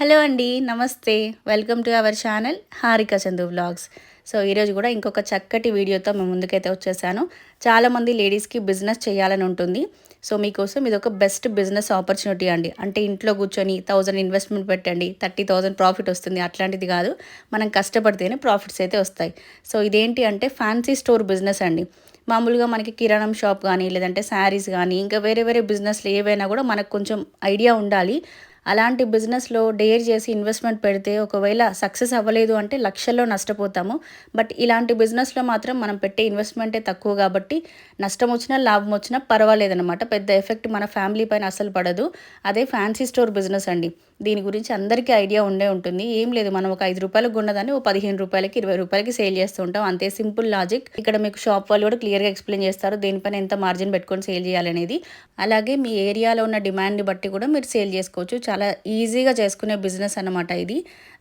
Hello అండి నమస్తే. Welcome to our channel Harika Chandu vlogs. So ఈరోజు కూడా ఇంకొక చక్కటి వీడియోతో మేము ముందుకైతే వచ్చేసాను. చాలామంది లేడీస్కి బిజినెస్ చేయాలని ఉంటుంది. సో మీకోసం ఇది ఒక బెస్ట్ బిజినెస్ ఆపర్చునిటీ అండి. అంటే ఇంట్లో కూర్చొని థౌజండ్ ఇన్వెస్ట్మెంట్ పెట్టండి థర్టీ థౌజండ్ ప్రాఫిట్ వస్తుంది. అట్లాంటిది కాదు. మనం కష్టపడితేనే ప్రాఫిట్స్ అయితే వస్తాయి. సో ఇదేంటి అంటే ఫ్యాన్సీ స్టోర్ బిజినెస్ అండి. మామూలుగా మనకి కిరాణం షాప్ కానీ లేదంటే శారీస్ కానీ ఇంకా వేరే వేరే బిజినెస్లు ఏవైనా కూడా మనకు కొంచెం ఐడియా ఉండాలి. అలాంటి బిజినెస్లో డేర్ చేసి ఇన్వెస్ట్మెంట్ పెడితే ఒకవేళ సక్సెస్ అవ్వలేదు అంటే లక్షల్లో నష్టపోతాము. బట్ ఇలాంటి బిజినెస్లో మాత్రం మనం పెట్టే ఇన్వెస్ట్మెంటే తక్కువ కాబట్టి నష్టం వచ్చినా లాభం వచ్చినా పర్వాలేదన్నమాట. పెద్ద ఎఫెక్ట్ మన ఫ్యామిలీ పైన అసలు పడదు. అదే ఫ్యాన్సీ స్టోర్ బిజినెస్ అండి. దీని గురించి అందరికీ ఐడియా ఉండే ఉంటుంది. ఏం లేదు మనం ఒక ఐదు రూపాయలకు కొన్నదాన్ని ఓ పదిహేను రూపాయలకి ఇరవై రూపాయలకి సేల్ చేస్తూ ఉంటాం. అంతే సింపుల్ లాజిక్. ఇక్కడ మీకు షాప్ వాళ్ళు కూడా క్లియర్గా ఎక్స్ప్లెయిన్ చేస్తారు దీనిపైన ఎంత మార్జిన్ పెట్టుకొని సేల్ చేయాలనేది అలాగే మీ ఏరియాలో ఉన్న డిమాండ్ని బట్టి కూడా మీరు సేల్ చేసుకోవచ్చు. చాలా ఈజీగా చేసుకునే బిజినెస్ అన్నమాట ఇది.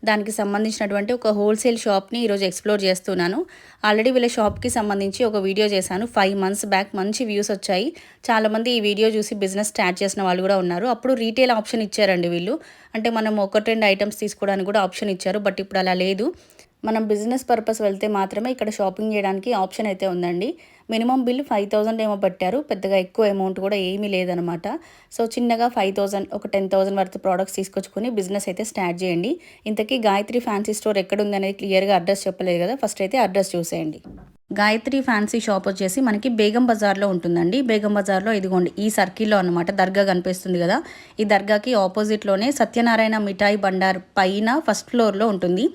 దానికి సంబంధించినటువంటి ఒక హోల్సేల్ షాప్ని ఈరోజు ఎక్స్ప్లోర్ చేస్తున్నాను. ఆల్రెడీ వీళ్ళ షాప్కి సంబంధించి ఒక వీడియో చేశాను. ఫైవ్ మంత్స్ బ్యాక్ మంచి వ్యూస్ వచ్చాయి. చాలామంది ఈ వీడియో చూసి బిజినెస్ స్టార్ట్ చేసిన వాళ్ళు కూడా ఉన్నారు. అప్పుడు రీటైల్ ఆప్షన్ ఇచ్చారండి వీళ్ళు. అంటే మనం ఒకటి రెండు ఐటమ్స్ తీసుకోవడానికి కూడా ఆప్షన్ ఇచ్చారు. బట్ ఇప్పుడు అలా లేదు. మనం బిజినెస్ పర్పస్ వెళ్తే మాత్రమే ఇక్కడ షాపింగ్ చేయడానికి ఆప్షన్ అయితే ఉందండి. మినిమం బిల్ ఫైవ్ థౌజండ్ ఏమో పెట్టారు. పెద్దగా ఎక్కువ అమౌంట్ కూడా ఏమీ లేదనమాట సో చిన్నగా ఫైవ్ థౌజండ్ ఒక టెన్ థౌజండ్ వరకు ప్రోడక్ట్స్ తీసుకొచ్చుకొని బిజినెస్ అయితే స్టార్ట్ చేయండి. ఇంతకీ గాయత్రి ఫ్యాన్సీ స్టోర్ ఎక్కడ ఉందనేది క్లియర్గా అడ్రస్ చెప్పలేదు కదా. ఫస్ట్ అయితే అడ్రస్ చూసేయండి. గాయత్రి ఫ్యాన్సీ షాప్ వచ్చేసి మనకి బేగం బజార్లో ఉంటుందండి. బేగం బజార్లో ఇదిగోండి ఈ సర్కిల్లో అనమాట దర్గా కనిపిస్తుంది కదా. ఈ దర్గాకి ఆపోజిట్లోనే సత్యనారాయణ మిఠాయి బండార్ పైన ఫస్ట్ ఫ్లోర్లో ఉంటుంది.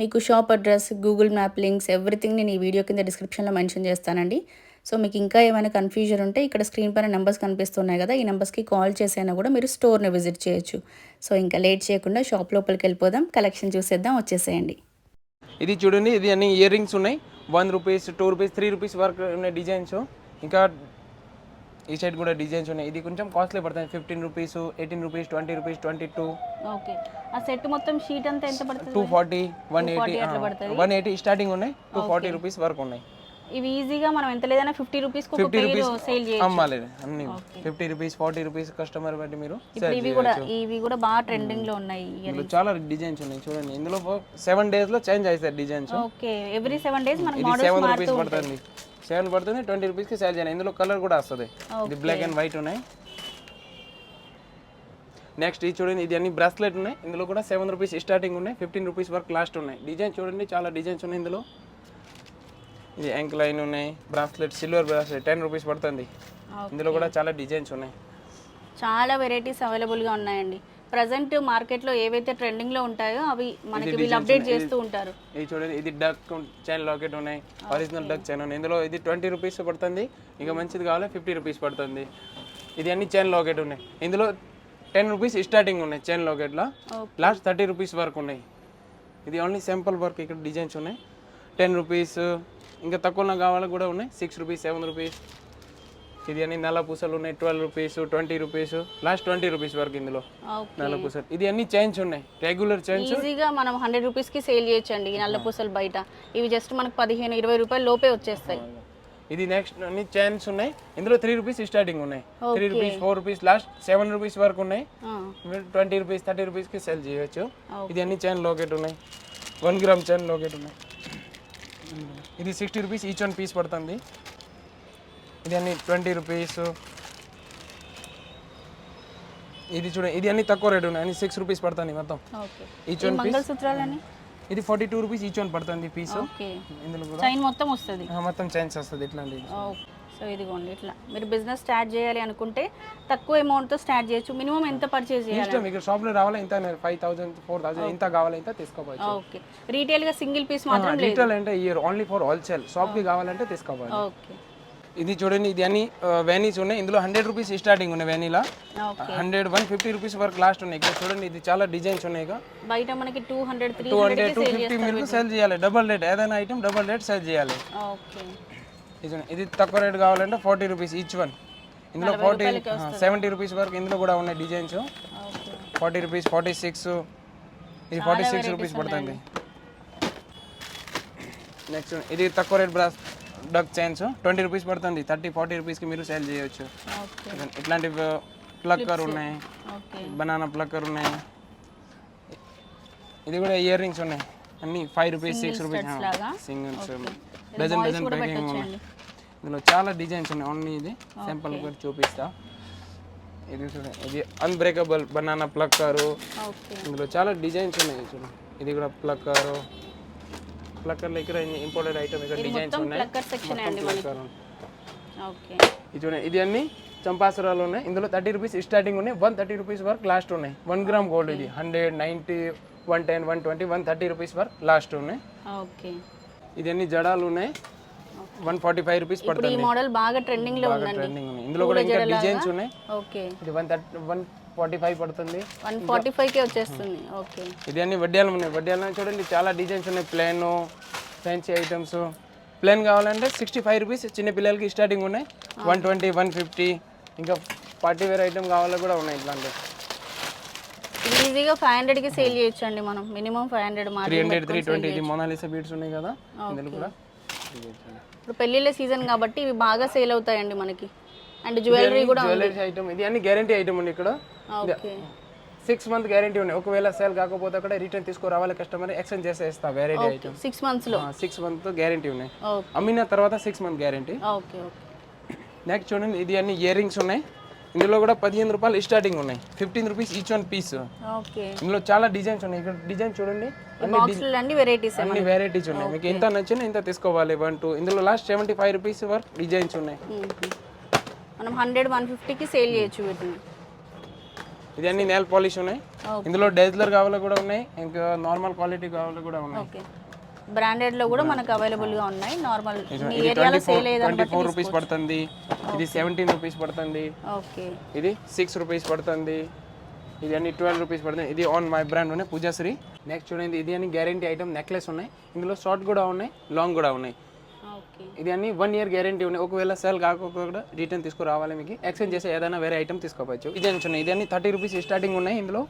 మీకు shop address Google map links everything నేను ఈ వీడియో కింద డిస్క్రిప్షన్లో మెన్షన్ చేస్తానండి. సో మీకు ఇంకా ఏమైనా కన్ఫ్యూజన్ ఉంటే ఇక్కడ స్క్రీన్ పైన నెంబర్స్ కనిపిస్తున్నాయి కదా ఈ నెంబర్స్కి కాల్ చేసైనా కూడా మీరు స్టోర్ని విజిట్ చేయొచ్చు. సో ఇంకా లేట్ చేయకుండా షాప్ లోపలికి వెళ్ళిపోదాం కలెక్షన్ చూసేద్దాం వచ్చేసేయండి. ఇది చూడండి ఇది అన్ని ఇయర్ రింగ్స్ ఉన్నాయి. One rupees two rupees three rupees వరకు ఉన్నాయి డిజైన్స్ ఇంకా ఈ సైడ్ కూడా డిజైన్స్ ఉన్నాయి. ఇది కొంచెం కాస్ట్లీ పడుతుంది. Fifteen rupees eighteen rupees twenty rupees twenty two okay ఆ సెట్ మొత్తం షీట్ అంతా ఎంత పడుతుంది? Two forty one eighty one eighty starting ఉన్నాయి. టూ ఫార్టీ రూపీస్ వరకు ఉన్నాయి. ఇవి ఈజీగా మనం ఎంత లేదన్నా fifty rupees fifty rupees sale చేయొచ్చు. అమ్మాలి అన్ని fifty rupees forty rupees customer బట్టి మీరు ఇవి కూడా ఇవి కూడా బాగా ట్రెండింగ్లో ఉన్నాయి చాలా డిజైన్స్ ఉన్నాయి చూడండి. ఇందులో సెవెన్ డేస్లో చేంజ్ అవుతాయి designs okay every seven days మనకి ఇది మోడల్స్ రూపీస్ పడుతుంది. సెవెన్ పడుతుంది ట్వంటీ రూపీస్కి సేల్ చేయాలి ఇందులో కలర్ కూడా వస్తుంది. ఇది బ్లాక్ అండ్ వైట్ ఉన్నాయి. నెక్స్ట్ ఇది చూడండి ఇది అన్ని బ్రాస్లెట్ ఉన్నాయి. ఇందులో కూడా సెవెన్ రూపీస్ స్టార్టింగ్ ఉన్నాయి ఫిఫ్టీన్ రూపీస్ వరకు లాస్ట్ ఉన్నాయి. డిజైన్ చూడండి చాలా డిజైన్స్ ఉన్నాయి ఇందులో. ఇది యాంక్ లైన్ ఉన్నాయి bracelet silver bracelet ten rupees పడుతుంది. ఇందులో కూడా చాలా డిజైన్స్ ఉన్నాయి. చాలా వెరైటీస్ అవైలబుల్గా ఉన్నాయండి. ప్రజెంట్ మార్కెట్లో ఏవైతే ట్రెండింగ్లో ఉంటాయో అవి మనకి వీళ్ళు అప్డేట్ చేస్తూ ఉంటారు. ఇది చూడండి ఇది డక్ చైన్ లాకెట్ ఉన్నాయి. ఒరిజినల్ డక్ చైన్ ఉన్నాయి. ఇందులో ఇది ట్వంటీ రూపీస్ పడుతుంది. ఇంకా మంచిది కావాలి ఫిఫ్టీ రూపీస్ పడుతుంది. ఇది అన్ని చైన్ లాకెట్ ఉన్నాయి. ఇందులో టెన్ రూపీస్ స్టార్టింగ్ ఉన్నాయి చైన్ లాకెట్లో లాస్ట్ థర్టీ రూపీస్ వరకు ఉన్నాయి. ఇది ఓన్లీ సింపుల్ వర్క్ ఇక్కడ డిజైన్స్ ఉన్నాయి. టెన్ రూపీస్ ఇంకా తక్కువలో కావాలి కూడా ఉన్నాయి. సిక్స్ రూపీస్ సెవెన్ రూపీస్ ఇది అన్ని నల్ల పూసలు ఉన్నాయి. Twelve rupees twenty rupees last twenty rupees వరకు ఇందులో. నల్ల పూసలు. ఇది అన్ని చైన్స్ ఉన్నాయి. Regular chains. ఈజీగా మనం హండ్రెడ్ రూపీస్కి సేల్ చేయొచ్చండి ఈ నల్ల పూసలు బయట. ఇవి జస్ట్ మనకు పదిహేను ఇరవై రూపాయల లోపే వచ్చేస్తాయి. ఇది నెక్స్ట్ అన్ని చైన్స్ ఉన్నాయి. ఇందులో త్రీ రూపీస్ స్టార్టింగ్ ఉన్నాయి. Three rupees four rupees last seven rupees వరకు ఉన్నాయి. ట్వంటీ రూపీస్ థర్టీ రూపీస్కి సెల్ చేయొచ్చు. ఇది అన్ని చైన్ లాకెట్ ఉన్నాయి. వన్ గ్రామ్ చైన్ లాకెట్ ఉన్నాయి. ఇది sixty rupees each one piece పడుతుంది. ఇది అన్ని ట్వంటీ రూపీస్. ఇది చూడండి ఇది అన్ని తక్కువ రేట్ ఉన్నాయి. అన్ని సిక్స్ రూపీస్ పడుతుంది మొత్తం. ఈచ్ వన్ మంగళసూత్రాలని ఇది forty two rupees each one పడుతుంది పీస్ ఇందులో కూడా. చైన్ మొత్తం వస్తుంది? మొత్తం చైన్స్ వస్తుంది ఇట్లాంటి. సో ఇదిగోండి ఇట్లా. మీరు బిజినెస్ స్టార్ట్ చేయాలి అనుకుంటే తక్కువ అమౌంట్తో స్టార్ట్ చేయొచ్చు. మినిమం ఎంత పర్చేజ్ చేయాలి? ఇక్కడ షాప్లో రావాలా ఇంత? ఫైవ్ థౌసండ్ ఫోర్ థౌసండ్ ఇంత కావాలా ఇంత తీసుకోవచ్చు. ఓకే. రీటైల్గా సింగిల్ పీస్ మాత్రం రీటైల్ అంటే ఇయర్ ఓన్లీ ఫర్ హోల్సేల్ షాప్కి కావాలంటే తీసుకోవాలి. ఓకే. ఇది చూడండి ఇది అన్ని వెనీస్ ఉన్నాయి. ఇందులో హండ్రెడ్ రూపీస్ స్టార్టింగ్ ఉన్నాయి వెనీలా హండ్రెడ్ వన్ ఫిఫ్టీ రూపీస్ వరకు లాస్ట్ ఉన్నాయి. ఇక్కడ చూడండి ఇది చాలా డిజైన్స్ ఉన్నాయి బయట మనకి two hundred two hundred two fifty మీరు సెల్ చేయాలి. డబల్ రేట్ ఏదైనా ఐటమ్ డబల్ రేట్ సెల్ చేయాలి. ఇది తక్కువ రేట్ కావాలంటే ఫార్టీ రూపీస్ ఈచ్ వన్ ఇందులో ఫార్టీ సెవెంటీ రూపీస్ వరకు ఇందులో కూడా ఉన్నాయి designs forty rupees forty six ఇది ఫార్టీ సిక్స్ రూపీస్ పడుతుంది. నెక్స్ట్ ఇది తక్కువ rate brass duck chains twenty rupees పడుతుంది థర్టీ ఫార్టీ రూపీస్కి మీరు సేల్ చేయొచ్చు. ఇట్లాంటి ప్లక్కర్ ఉన్నాయి. బనానా ప్లక్కర్ ఉన్నాయి. ఇది కూడా ఇయర్ రింగ్స్ ఉన్నాయి. అన్ని five rupees six rupees? Singles dozen dozen packing ఉన్నాయి. ఇందులో చాలా డిజైన్స్ ఉన్నాయి. ఓన్లీ ఇది సింపుల్ కూడా చూపిస్తా. ఇది చూడండి ఇది అన్బ్రేకబుల్ బనానా ప్లక్కరు. ఇందులో చాలా డిజైన్స్ ఉన్నాయి చూడండి ఇది కూడా ప్లక్కరు. ప్లక్కర్లో ఇక్కడ ఇంపోర్టెడ్ ఐటమ్ ఇక్కడ డిజైన్స్ ఉన్నాయి. Plucker plucker okay. ఇది చూడండి ఇది అన్ని చంపాసురాలు ఉన్నాయి. ఇందులో థర్టీ రూపీస్ స్టార్టింగ్ ఉన్నాయి. వన్ థర్టీ రూపీస్ వరకు లాస్ట్ ఉన్నాయి. వన్ గ్రామ్ గోల్డ్ ఇది. Hundred ninety one ten one twenty one thirty rupees వరకు లాస్ట్ ఉన్నాయి. ఓకే ఇది అన్ని జడాలు ఉన్నాయి. వన్ ఫార్టీ ఫైవ్ రూపీస్ పడుతుంది ఈ మోడల్ బాగా ట్రెండింగ్లో ఉందండి. ఇందులో కూడా ఇంకా డిజైన్స్ ఉన్నాయి. ఓకే ఇది one thirty one forty five పడుతుంది. వన్ ఫార్టీ ఫైవ్ కే వచ్చేస్తుంది. ఓకే ఇది అన్ని వడ్డాలు ఉన్నాయి. వడ్డాలు చూడండి చాలా డిజైన్స్ ఉన్నాయి. ప్లేన్ ఫ్యాన్సీ ఐటమ్స్ ప్లేన్ కావాలంటే సిక్స్టీ ఫైవ్ రూపీస్ చిన్న పిల్లలకి స్టార్టింగ్ ఉన్నాయి. వన్ ట్వంటీ వన్ ఫిఫ్టీ ఇంకా పార్టీ వేర్ ఐటమ్ కావాలో కూడా ఉన్నాయి ఇట్లాంటి. ఈజీగా ఫైవ్ హండ్రెడ్కి సేల్ చేయొచ్చు అండి మనం minimum five hundred three hundred three twenty ఇది మొనాలిసా బీడ్స్ ఉన్నాయి కదా. ఇందులో కూడా. ఇప్పుడు పెళ్ళిళ్ళ సీజన్ కాబట్టి ఇవి బాగా సేల్ అవుతాయండి మనకి. అండ్ జ్యువెలరీ కూడా జ్యువెలరీ ఐటమ్ ఇది అన్ని గ్యారంటీ ఐటమ్ ఉంది ఇక్కడ. ఓకే సిక్స్ మంత్ గ్యారంటీ ఉన్నాయి. ఒకవేళ సేల్ కాకపోతే అక్కడ రిటర్న్ తీసుకురావాలి కస్టమర్ ఎక్స్చేంజ్ చేస్తే ఇస్తా వెరైటీ ఐటమ్ సిక్స్ మంత్స్లో. సిక్స్ మంత్ గ్యారంటీ ఉన్నాయి. అమ్మిన తర్వాత six month guarantee okay okay next చూడండి ఇది అన్ని ఇయర్ రింగ్స్ ఉన్నాయి. ఇందులో కూడా పదిహేను రూపాయలు స్టార్టింగ్ ఉన్నాయి. Fifteen rupees each one piece okay ఇందులో చాలా డిజైన్స్ ఉన్నాయి. ఇక్కడ డిజైన్ చూడండి. అన్ని వెరైటీస్ అన్ని వెరైటీస్ ఉన్నాయి. మీకు ఎంత నచ్చినా ఇంత తీసుకోవాలి. వన్ టూ ఇందులో లాస్ట్ సెవెంటీ ఫైవ్ రూపీస్ వరకు డిజైన్స్ ఉన్నాయి మనం హండ్రెడ్ వన్ ఫిఫ్టీకి సేల్ చేయొచ్చు వీటిని. ఇది అన్ని నెల్ పాలిష్ ఉన్నాయి. ఇందులో డెజ్లర్ కావాలి కూడా ఉన్నాయి. ఇంకా నార్మల్ క్వాలిటీ కావాలి కూడా ఉన్నాయి. ఓకే. బ్రాండెడ్లో కూడా మనకు అవైలబుల్గా ఉన్నాయి. నార్మల్ మీ ఇది ఏరియాలో సేల్ అయ్యేదాన్ని బట్టి ఫోర్ రూపీస్ పడుతుంది. ఇది సెవెంటీన్ రూపీస్ పడుతుంది. ఓకే. ఇది సిక్స్ రూపీస్ పడుతుంది. ఇది అన్ని ట్వెల్వ్ రూపీస్ పడుతుంది. ఇది ఆన్ మై బ్రాండ్ ఉన్నాయి. పూజాశ్రీ. నెక్స్ట్ చూడండి. ఇది అని గ్యారంటీ ఐటమ్ నెక్లెస్ ఉన్నాయి. ఇందులో షార్ట్ కూడా ఉన్నాయి. లాంగ్ కూడా ఉన్నాయి. ఇది అన్ని వన్ ఇయర్ గ్యారంటీ ఉన్నాయి. ఒకవేళ సేల్ కాకపోతే రిటర్న్ తీసుకురావాలి మీకు. ఎక్స్చేంజ్ చేసి ఏదైనా వేరే ఐటమ్ తీసుకోవచ్చు. డిజైన్స్ ఉన్నాయి. ఇది అన్ని థర్టీ రూపీస్ స్టార్టింగ్ ఉన్నాయి. ఇందులో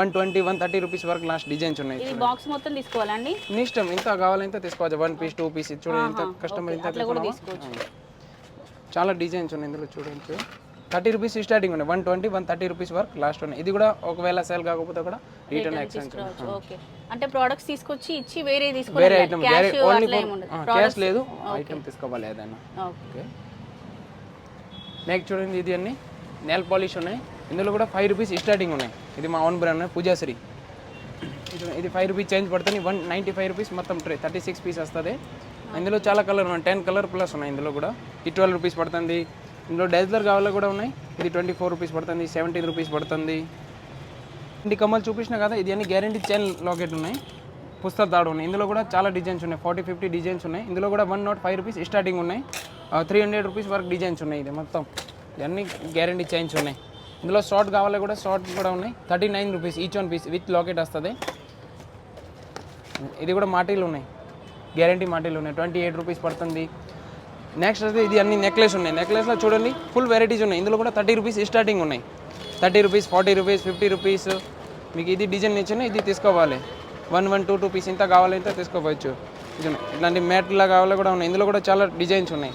one twenty one thirty rupees వరకు లాస్ట్ డిజైన్స్ ఉన్నాయి. ఇది బాక్స్ మొత్తం తీసుకోవాలండి మీ ఇష్టం. ఇంత కావాలంటే తీసుకోవచ్చు. వన్ పీస్ టూ పీస్ చూడండి. ఇంత కస్టమర్ ఇంత చాలా డిజైన్స్ ఉన్నాయి ఇందులో చూడొచ్చు థర్టీ రూపీస్ స్టార్టింగ్ ఉన్నాయి. One twenty one thirty rupees వరకు లాస్ట్ ఉన్నాయి. ఇది కూడా ఒకవేళ సేల్ కాకపోతే కూడా రిటర్న్ ఎక్స్చేంజ్ ఓకే. అంటే ప్రోడక్ట్స్ తీసుకొచ్చి ఇచ్చి వేరే వేరే తీసుకోవాలి ఐటమ్ క్యాష్ వేరే ఓన్లీ క్యాష్ లేదు ఐటమ్ తీసుకోవాలి ఏదైనా. ఓకే. నెక్స్ట్ చూడండి ఇది అన్ని. నెల్ పాలిష్ ఉన్నాయి. ఇందులో కూడా ఫైవ్ రూపీస్ స్టార్టింగ్ ఉన్నాయి. ఇది మా ఓన్ బ్రాండ్ పూజాశ్రీ ఇది ఫైవ్ రూపీస్ చేంజ్ పడుతుంది. వన్ నైంటీ ఫైవ్ రూపీస్ మొత్తం ట్రే థర్టీ సిక్స్ పీస్ వస్తుంది. ఇందులో చాలా కలర్ ఉన్నాయి. టెన్ కలర్ ప్లస్ ఉన్నాయి ఇందులో కూడా. ఈ ట్వెల్వ్ రూపీస్ పడుతుంది. ఇందులో డైజ్లర్ కావాలి కూడా ఉన్నాయి. ఇది ట్వంటీ ఫోర్ రూపీస్ పడుతుంది సెవెంటీన్ రూపీస్ పడుతుంది. ఇంటి కమ్మలు చూపించిన కదా ఇది అన్ని గ్యారంటీ చైన్ లాకెట్ ఉన్నాయి. పుస్తక దాడు ఉన్నాయి. ఇందులో కూడా చాలా డిజైన్స్ ఉన్నాయి. ఫార్టీ ఫిఫ్టీ డిజైన్స్ ఉన్నాయి. ఇందులో కూడా one nought five rupees starting ఉన్నాయి. త్రీ హండ్రెడ్ రూపీస్ వరకు డిజైన్స్ ఉన్నాయి ఇది మొత్తం. ఇవన్నీ గ్యారంటీ చైన్స్ ఉన్నాయి. ఇందులో షార్ట్ కావాలి కూడా షార్ట్ కూడా ఉన్నాయి. Thirty nine rupees each one piece with locket వస్తుంది. ఇది కూడా మాటీలు ఉన్నాయి. గ్యారంటీ మాటీలు ఉన్నాయి. ట్వంటీ ఎయిట్ రూపీస్ పడుతుంది. నెక్స్ట్ అయితే ఇది అన్ని నెక్లెస్ ఉన్నాయి. నెక్లెస్లో చూడండి ఫుల్ వెరైటీస్ ఉన్నాయి. ఇందులో కూడా థర్టీ రూపీస్ స్టార్టింగ్ ఉన్నాయి. Thirty rupees forty rupees fifty rupees మీకు ఇది డిజైన్ ఇచ్చిన ఇది తీసుకోవాలి. One one two two piece ఇంత కావాలంటే తీసుకోవచ్చు. ఇలాంటి ఇట్లాంటి మ్యాట్లా కావాలి కూడా ఉన్నాయి. ఇందులో కూడా చాలా డిజైన్స్ ఉన్నాయి.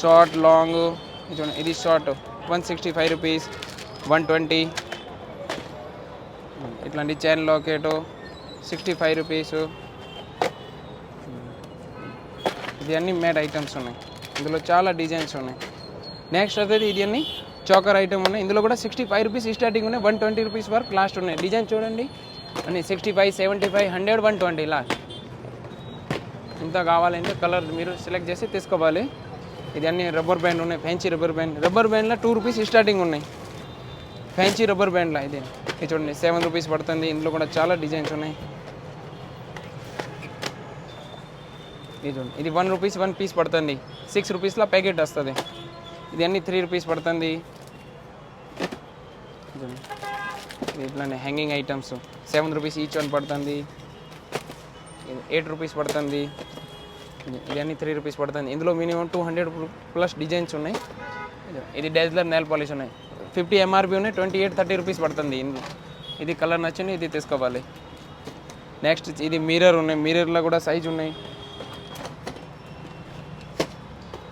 షార్ట్ లాంగ్ చూడండి ఇది short one sixty five rupees one twenty ఇట్లాంటి chain locket sixty five rupees ఇది అన్ని మ్యాట్ ఐటమ్స్ ఉన్నాయి. ఇందులో చాలా డిజైన్స్ ఉన్నాయి. నెక్స్ట్ అయితే ఇది అన్ని చోకర్ ఐటమ్ ఉన్నాయి. ఇందులో కూడా సిక్స్టీ ఫైవ్ రూపీస్ స్టార్టింగ్ ఉన్నాయి. వన్ ట్వంటీ రూపీస్ వరకు లాస్ట్ ఉన్నాయి. డిజైన్ చూడండి. అన్ని sixty five seventy five hundred one twenty last ఇంత కావాలంటే కలర్ మీరు సెలెక్ట్ చేసి తీసుకోవాలి. ఇది అన్ని రబ్బర్ బ్యాండ్ ఉన్నాయి. ఫ్యాన్సీ రబ్బర్ బ్యాండ్ రబ్బర్ బ్యాండ్లో టూ రూపీస్ స్టార్టింగ్ ఉన్నాయి. ఫ్యాన్సీ రబ్బర్ బ్యాండ్లో ఇది. ఇది చూడండి సెవెన్ రూపీస్ పడుతుంది. ఇందులో కూడా చాలా డిజైన్స్ ఉన్నాయి. ఇది చూడండి ఇది వన్ రూపీస్ వన్ పీస్ పడుతుంది. సిక్స్ రూపీస్లో ప్యాకెట్ వస్తుంది. ఇది అన్ని త్రీ రూపీస్ పడుతుంది. ఇట్లానే hanging items seven rupees each one పడుతుంది. ఎయిట్ రూపీస్ పడుతుంది. ఇది- అన్ని త్రీ రూపీస్ పడుతుంది. ఇందులో minimum two hundred plus designs ఉన్నాయి. ఇది- ఇది డెజ్లర్ నెల్ పాలిష్ ఉన్నాయి. ఫిఫ్టీ ఎంఆర్పి ఉన్నాయి. ట్వంటీ ఎయిట్ థర్టీ రూపీస్ పడుతుంది. ఇందులో. ఇది కలర్ నచ్చింది ఇది తీసుకోవాలి. నెక్స్ట్ ఇది మిర్రర్ ఉన్నాయి. మిర్రర్లో కూడా సైజ్ ఉన్నాయి.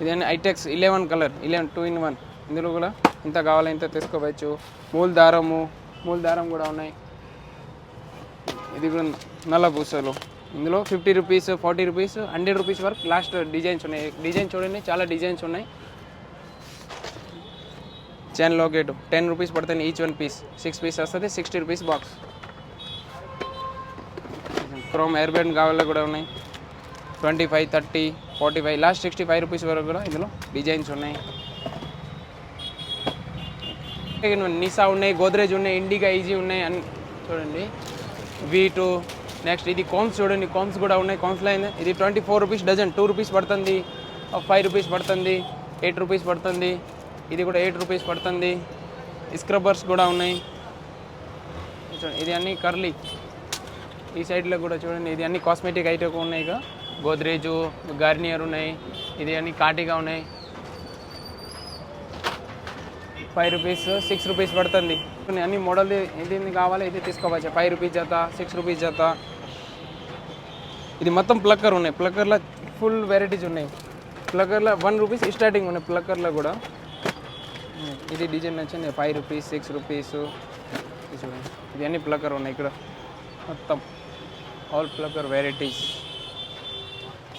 ఇదేంటి? Eyetex eleven colour eleven two in one ఇందులో కూడా ఇంత కావాలి ఇంత తీసుకోవచ్చు. మూల దారము మూల దారం కూడా ఉన్నాయి. ఇది కూడా నల్ల పూసలు. ఇందులో fifty rupees forty rupees hundred rupees వరకు లాస్ట్ డిజైన్స్ ఉన్నాయి. డిజైన్ చూడండి చాలా డిజైన్స్ ఉన్నాయి. చైన్ లాకెట్ టెన్ రూపీస్ పడుతుంది each one piece six piece వస్తుంది sixty rupees box chrome hair band కావాలి కూడా ఉన్నాయి. Twenty five thirty forty five last sixty five rupees వరకు కూడా ఇందులో డిజైన్స్ ఉన్నాయి. నిసా ఉన్నాయి గోద్రేజ్ ఉన్నాయి ఇండిగా ఈజీ ఉన్నాయి అని చూడండి. వీటు నెక్స్ట్ ఇది కామ్స్ చూడండి కామ్స్ కూడా ఉన్నాయి కామ్స్లో అయింది ఇది twenty four rupees dozen two rupees పడుతుంది ఫైవ్ రూపీస్ పడుతుంది ఎయిట్ రూపీస్ పడుతుంది ఇది కూడా ఎయిట్ రూపీస్ పడుతుంది స్క్రబ్బర్స్ కూడా ఉన్నాయి. చూడండి ఇది అన్ని కర్లీ ఈ సైడ్లో కూడా చూడండి ఇది అన్ని కాస్మెటిక్ ఐటమ్ ఉన్నాయి ఇక గోద్రేజు గార్నియర్ ఉన్నాయి. ఇది అని కాటిగా ఉన్నాయి. ఫైవ్ రూపీస్ సిక్స్ రూపీస్ పడుతుంది. అన్ని మోడల్ ఇది కావాలి? ఇది తీసుకోవచ్చు. ఫైవ్ రూపీస్ జత సిక్స్ రూపీస్ జత. ఇది మొత్తం ప్లక్కర్ ఉన్నాయి. ప్లక్కర్లో ఫుల్ వెరైటీస్ ఉన్నాయి. ప్లక్కర్లో వన్ రూపీస్ స్టార్టింగ్ ఉన్నాయి. ప్లక్కర్లో కూడా. Hmm, ఇది డిజైన్ నచ్చింది. ఫైవ్ రూపీస్ సిక్స్ రూపీస్ చూడండి. ఇది అన్ని ప్లక్కర్ ఉన్నాయి ఇక్కడ. మొత్తం. ఆల్ ప్లక్కర్ వెరైటీస్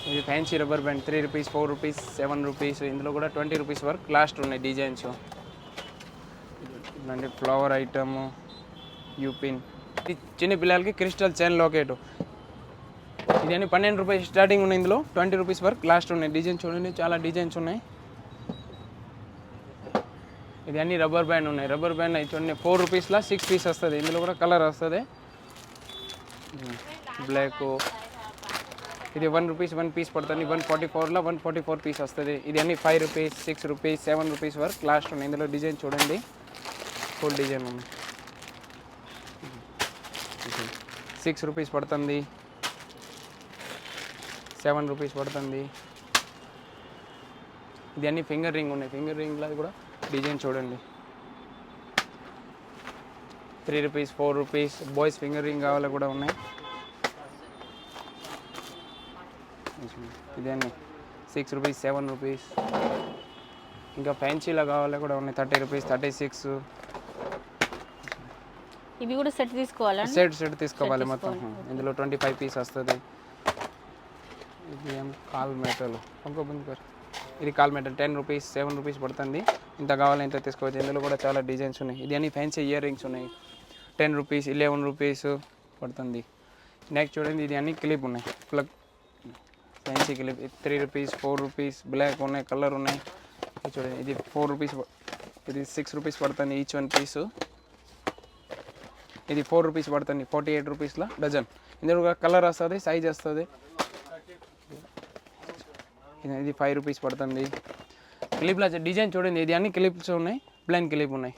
ఇది fancy rubber band three rupees four rupees seven rupees ఇందులో కూడా ట్వంటీ రూపీస్ వరకు లాస్ట్ ఉన్నాయి డిజైన్స్ ఇలాంటి ఫ్లవర్ ఐటమ్ యూపిన్ ఇది చిన్న పిల్లలకి క్రిస్టల్ చైన్ లాకెట్ ఇది అన్ని పన్నెండు రూపాయలు స్టార్టింగ్ ఉన్నాయి ఇందులో. ట్వంటీ రూపీస్ వరకు లాస్ట్ ఉన్నాయి. డిజైన్ చూడండి చాలా డిజైన్స్ ఉన్నాయి. ఇది అన్ని రబ్బర్ బ్యాండ్ ఉన్నాయి. రబ్బర్ బ్యాండ్ అయి చూడండి ఫోర్ రూపీస్లో సిక్స్ పీస్ వస్తుంది. ఇందులో కూడా కలర్ వస్తుంది. బ్లాక్ ఇది వన్ రూపీస్ వన్ పీస్ పడుతుంది. వన్ ఫార్టీ ఫోర్లో వన్ ఫార్టీ ఫోర్ పీస్ వస్తుంది. ఇది అన్ని five rupees six rupees seven rupees వరకు లాస్ట్ ఉన్నాయి ఇందులో డిజైన్ చూడండి. ఫుల్ డిజైన్ ఉంది. సిక్స్ రూపీస్ పడుతుంది. సెవెన్ రూపీస్ పడుతుంది. ఇది అన్ని ఫింగర్ రింగ్ ఉన్నాయి. ఫింగర్ రింగ్లో కూడా డిజైన్ చూడండి. Three rupees four rupees boys finger ring కావాలి కూడా ఉన్నాయి. ఇది అన్ని సిక్స్ రూపీస్ సెవెన్ రూపీస్ ఇంకా ఫ్యాన్సీలో కావాలి కూడా ఉన్నాయి. థర్టీ రూపీస్ థర్టీ సిక్స్ ఇవి కూడా సెట్ తీసుకోవాలా? సెట్ సెట్ తీసుకోవాలి మొత్తం. ఇందులో ట్వంటీ ఫైవ్ పీస్ వస్తుంది. ఇది ఏం కాల్ మెటల్? ఇంకో ఇది call metal. Ten rupees seven rupees పడుతుంది. ఇంత కావాలి ఇంత తీసుకోవచ్చు. ఇందులో కూడా చాలా డిజైన్స్ ఉన్నాయి. ఇది అన్ని ఫ్యాన్సీ ఇయర్ రింగ్స్ ఉన్నాయి. టెన్ రూపీస్ ఇలెవెన్ రూపీస్ పడుతుంది. నెక్స్ట్ చూడండి ఇది అన్ని క్లిప్ ఉన్నాయి. Plug fancy clip three rupees four rupees black ఉన్నాయి కలర్ ఉన్నాయి. ఇది చూడండి ఇది ఫోర్ రూపీస్ ఇది సిక్స్ రూపీస్ పడుతుంది ఈచ్ వన్ పీసు ఇది ఫోర్ రూపీస్ పడుతుంది ఫార్టీ ఎయిట్ రూపీస్లో డజన్ ఇందులో కూడా కలర్ వస్తుంది సైజ్ వస్తుంది. ఇది- ఇది ఫైవ్ రూపీస్ పడుతుంది. క్లిప్లో డిజైన్ చూడండి ఇది అన్ని క్లిప్స్ ఉన్నాయి ప్లెయిన్ క్లిప్ ఉన్నాయి.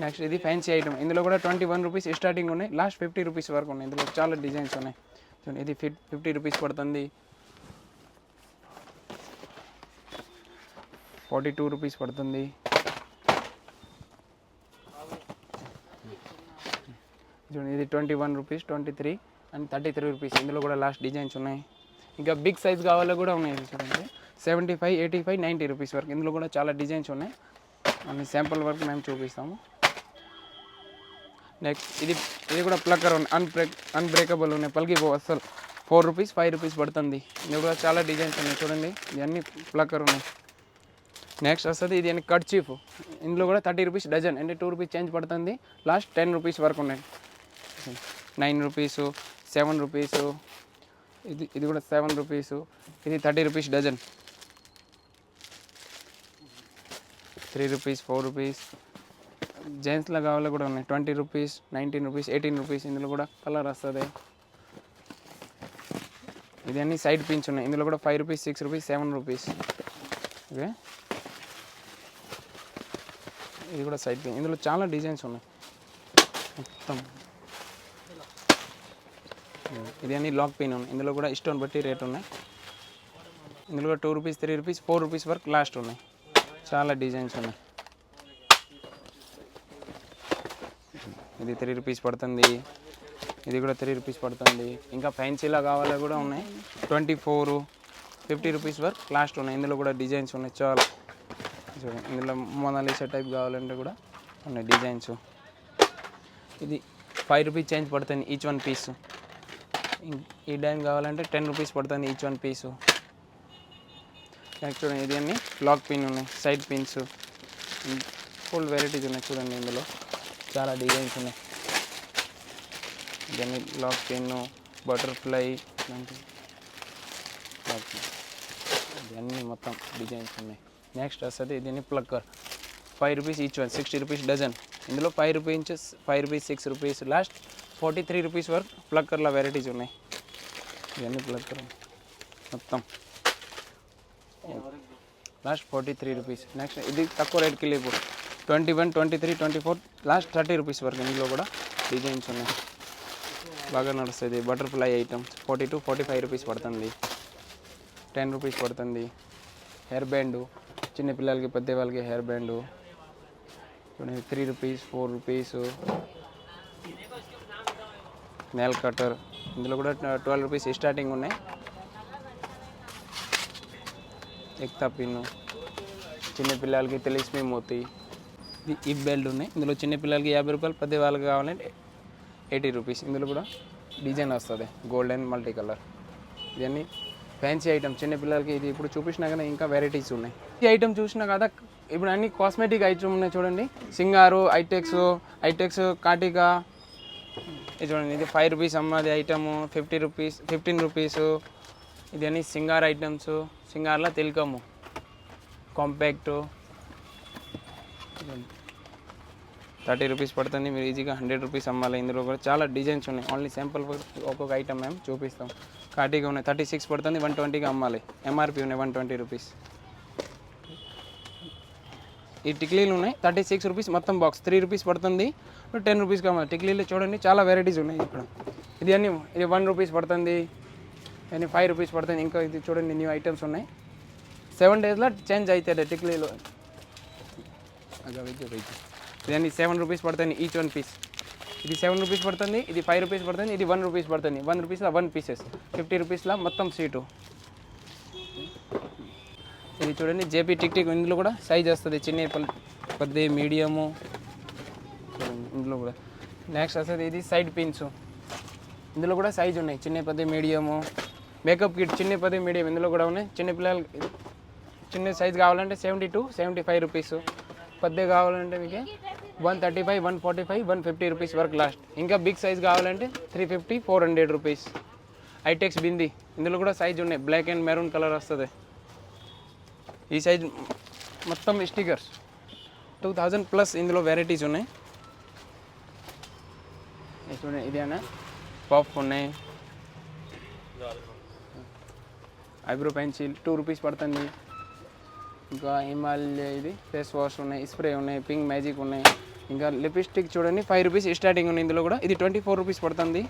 నెక్స్ట్ ఇది ఫ్యాన్సీ ఐటమ్ ఇందులో కూడా ట్వంటీ వన్ రూపీస్ స్టార్టింగ్ ఉన్నాయి లాస్ట్ ఫిఫ్టీ రూపీస్ వరకు ఉన్నాయి. ఇందులో చాలా డిజైన్స్ ఉన్నాయి. చూడండి ఇది ఫిఫ్ ఫిఫ్టీ రూపీస్ పడుతుంది. ఫార్టీ టూ రూపీస్ పడుతుంది. చూడండి ఇది twenty one rupees twenty three and thirty three rupees. ఇందులో కూడా లాస్ట్ డిజైన్స్ ఉన్నాయి. ఇంకా బిగ్ సైజ్ కావాలో కూడా ఉన్నాయి చూడండి. Seventy five eighty five ninety rupees వరకు. ఇందులో కూడా చాలా డిజైన్స్ ఉన్నాయి. అన్ని శాంపుల్ వరకు మేము చూపిస్తాము. నెక్స్ట్ ఇది ఇది కూడా ప్లక్కర్ ఉంది అన్బ్రేక్ అన్బ్రేకబుల్ ఉన్నాయి. పలికి అసలు ఫోర్ రూపీస్ ఫైవ్ రూపీస్ పడుతుంది. ఇది కూడా చాలా డిజైన్స్ ఉన్నాయి చూడండి. ఇవన్నీ ప్లక్కర్ ఉన్నాయి. నెక్స్ట్ వస్తుంది ఇది అని కట్ చీఫ్ ఇందులో కూడా థర్టీ రూపీస్ డజన్ అంటే టూ రూపీస్ చేంజ్ పడుతుంది. లాస్ట్ టెన్ రూపీస్ వరకు ఉన్నాయి. నైన్ రూపీసు సెవెన్ రూపీసు ఇది ఇది కూడా సెవెన్ రూపీసు ఇది thirty rupees dozen three rupees four rupees జెంట్స్లో కావాలి కూడా ఉన్నాయి. Twenty rupees nineteen rupees eighteen rupees ఇందులో కూడా కలర్ వస్తుంది. ఇదన్నీ సైడ్ పిన్స్ ఉన్నాయి. ఇందులో కూడా five rupees six rupees seven rupees. Okay? ఇది కూడా సైడ్ పిన్ ఇందులో చాలా డిజైన్స్ ఉన్నాయి. మొత్తం. ఇది అన్ని లాక్ పిన్ ఉన్నాయి. ఇందులో కూడా ఇష్టం బట్టి రేట్ ఉన్నాయి. ఇందులో కూడా two rupees three rupees four rupees వరకు లాస్ట్ ఉన్నాయి. చాలా డిజైన్స్ ఉన్నాయి. ఇది త్రీ రూపీస్ పడుతుంది. ఇది కూడా త్రీ రూపీస్ పడుతుంది. ఇంకా ఫ్యాన్సీలా కావాలో కూడా ఉన్నాయి. ట్వంటీ ఫోర్ ఫిఫ్టీ రూపీస్ వరకు లాస్ట్ ఉన్నాయి. ఇందులో కూడా డిజైన్స్ ఉన్నాయి. చాలా. చూడండి ఇందులో మొనాలిసా టైప్ కావాలంటే కూడా ఉన్నాయి డిజైన్స్ ఇది ఫైవ్ రూపీస్ చేంజ్ పడుతుంది ఈచ్ వన్ పీస్ ఈ డైన్ కావాలంటే టెన్ రూపీస్ పడుతుంది ఈచ్ వన్ పీసు నెక్స్ట్ చూడండి ఇది అన్ని లాక్ పిన్ ఉన్నాయి. సైడ్ పిన్స్ ఫుల్ వెరైటీస్ ఉన్నాయి చూడండి ఇందులో. చాలా డిజైన్స్ ఉన్నాయి. ఇదన్నీ లాక్ పిన్ బటర్ఫ్లై ఇలాంటి లాక్ పిన్ ఇవన్నీ మొత్తం డిజైన్స్ ఉన్నాయి. నెక్స్ట్ వస్తుంది దీన్ని plucker five rupees each one sixty rupees dozen ఇందులో five rupees five rupees six rupees last forty three rupees వరకు ప్లక్కర్లో వెరైటీస్ ఉన్నాయి. ఇవన్నీ ప్లక్కర్ మొత్తం. Last forty three rupees next ఇది తక్కువ రేట్కి లేవు. Twenty one twenty three twenty four last thirty rupees వరకు ఇందులో కూడా డిజైన్స్ ఉన్నాయి. బాగా నడుస్తుంది. Butterfly items forty to forty five rupees పడుతుంది. టెన్ రూపీస్ పడుతుంది. హెయిర్ బ్యాండు చిన్న పిల్లలకి పెద్ద వాళ్ళకి hair band. Three rupees four rupees. Nail cutter ఇందులో కూడా ట్వెల్వ్ రూపీస్ స్టార్టింగ్ ఉన్నాయి. ఎక్తా పిన్ను. చిన్న పిల్లలకి తెలిసిమి మోతి. ఈ బెల్ట్ ఉన్నాయి. ఇందులో చిన్న పిల్లలకి యాభై రూపాయలు పెద్ద వాళ్ళకి కావాలంటే ఎయిటీ రూపీస్. ఇందులో కూడా డిజైన్ వస్తుంది. గోల్డెన్ మల్టీ కలర్ ఇవన్నీ ఫ్యాన్సీ ఐటమ్ చిన్న పిల్లలకి ఇది ఇప్పుడు చూపించినా కానీ ఇంకా వెరైటీస్ ఉన్నాయి. ఈ ఐటమ్ చూసినా కదా ఇప్పుడు అన్ని కాస్మెటిక్ ఐటమ్ ఉన్నాయి చూడండి. సింగారు ఐటెక్స్ ఐటెక్స్ కాటికా ఇది చూడండి ఇది ఫైవ్ రూపీస్ అమ్మది item fifty rupees fifteen rupees ఇది అన్ని సింగార్ ఐటమ్స్ సింగార్లో తిలకము కాంపాక్టు థర్టీ రూపీస్ పడుతుంది మీరు ఈజీగా హండ్రెడ్ రూపీస్ అమ్మాలి. ఇందులో కూడా చాలా డిజైన్స్ ఉన్నాయి. ఓన్లీ సింపుల్ ఒక్కొక్క ఐటమ్ మేము చూపిస్తాం. కాటిగా ఉన్నాయి. థర్టీ సిక్స్ పడుతుంది వన్ ట్వంటీకి అమ్మాలి. ఎంఆర్పి ఉన్నాయి వన్ ట్వంటీ రూపీస్. ఈ టిక్లీలు ఉన్నాయి. థర్టీ సిక్స్ రూపీస్ మొత్తం బాక్స్ త్రీ రూపీస్ పడుతుంది టెన్ రూపీస్ అమ్మాలి. టిక్లీలు చూడండి చాలా వెరైటీస్ ఉన్నాయి ఇక్కడ. ఇది అన్ని ఇది వన్ రూపీస్ పడుతుంది అని ఫైవ్ రూపీస్ పడుతుంది. ఇంకా ఇది చూడండి న్యూ ఐటమ్స్ ఉన్నాయి. సెవెన్ డేస్లో చేంజ్ అవుతాయి టిక్లీలు. అగా సెవెన్ రూపీస్ పడుతుంది ఈచ్ వన్ పీస్ ఇది సెవెన్ రూపీస్ పడుతుంది ఇది ఫైవ్ రూపీస్ పడుతుంది ఇది వన్ రూపీస్ పడుతుంది. వన్ రూపీస్లో వన్ పీసెస్ ఫిఫ్టీ రూపీస్లో మొత్తం సీటు ఇది చూడండి జేపీ టిక్ టిక్ ఇందులో కూడా సైజ్ వస్తుంది. చిన్న పల్- పెద్ద మీడియము ఇందులో కూడా. నెక్స్ట్ వస్తుంది ఇది సైడ్ పిన్స్ ఇందులో కూడా సైజ్ ఉన్నాయి. చిన్న పెద్ద మీడియము మేకప్ కిట్ చిన్న పెద్ద మీడియం ఇందులో కూడా ఉన్నాయి. చిన్న పిల్లలకి చిన్న సైజ్ కావాలంటే seventy two seventy five rupees పెద్ద కావాలంటే మీకు one thirty five one forty five one fifty rupees వరకు లాస్ట్. ఇంకా బిగ్ సైజ్ కావాలంటే three fifty four hundred rupees. Eyetex bindi. ఇందులో కూడా సైజ్ ఉన్నాయి. బ్లాక్ అండ్ మెరూన్ కలర్ వస్తుంది. ఈ సైజ్ మొత్తం స్టిక్కర్స్ టూ థౌజండ్ ప్లస్ ఇందులో వెరైటీస్ ఉన్నాయి. చూడండి ఇదేనా పఫ్ ఉన్నాయి. ఐబ్రో పెన్సిల్ టూ రూపీస్ పడుతుంది. ఇంకా హిమాలయ ఇది ఫేస్ వాష్ ఉన్నాయి స్ప్రే ఉన్నాయి పింక్ మ్యాజిక్ ఉన్నాయి. ఇంకా లిప్స్టిక్ చూడండి ఫైవ్ రూపీస్ స్టార్టింగ్ ఉంది ఇందులో కూడా. ఇది ట్వంటీ ఫోర్ రూపీస్ పడుతుంది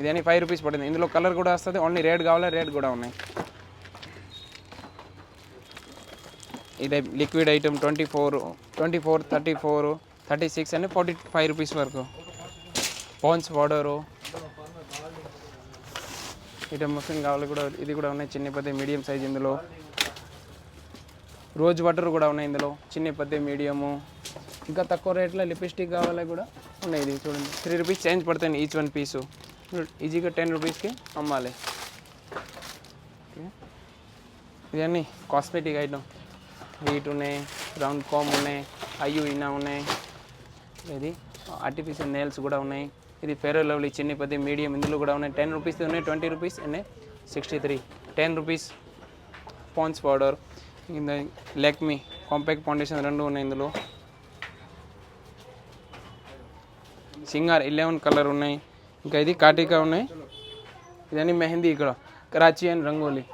ఇదని ఫైవ్ రూపీస్ పడుతుంది ఇందులో కలర్ కూడా వస్తుంది ఓన్లీ రెడ్ కావాలా రెడ్ కూడా ఉన్నాయి. ఇది liquid item twenty four twenty four thirty four thirty six అని ఫార్టీ ఫైవ్ రూపీస్ వరకు. పాన్స్ పౌడరు ఇటు మొత్తం కావాలి కూడా ఇది కూడా ఉన్నాయి చిన్న పెద్ద మీడియం సైజ్ ఇందులో. రోజ్ వాటర్ కూడా ఉన్నాయి ఇందులో చిన్న పెద్ద మీడియము. ఇంకా తక్కువ రేట్లో లిప్స్టిక్ కావాలి కూడా ఉన్నాయి ఇది చూడండి. త్రీ రూపీస్ చేంజ్ పడుతుంది ఈచ్ వన్ పీసు ఈజీగా టెన్ రూపీస్కి అమ్మాలి. ఇవన్నీ కాస్మెటిక్ ఐటమ్ వీట్ ఉన్నాయి రౌండ్ కామ్ ఉన్నాయి అయ్యు ఇన్నా ఉన్నాయి. ఇది ఆర్టిఫిషియల్ నెయిల్స్ కూడా ఉన్నాయి. ఇది ఫెరో లవ్లీ చిన్న పెద్ద మీడియం ఇందులో కూడా ఉన్నాయి. టెన్ రూపీస్ ఉన్నాయి ట్వంటీ రూపీస్ ఉన్నాయి sixty three ten rupees Pond's powder Lakme compact foundation రెండు ఉన్నాయి ఇందులో. సింగార్ ఇలెవెన్ కలర్ ఉన్నాయి. ఇంకా ఇది కాటికా ఉన్నాయి. ఇదన్నీ మెహందీ ఇక్కడ. కరాచీ అండ్ రంగోలీ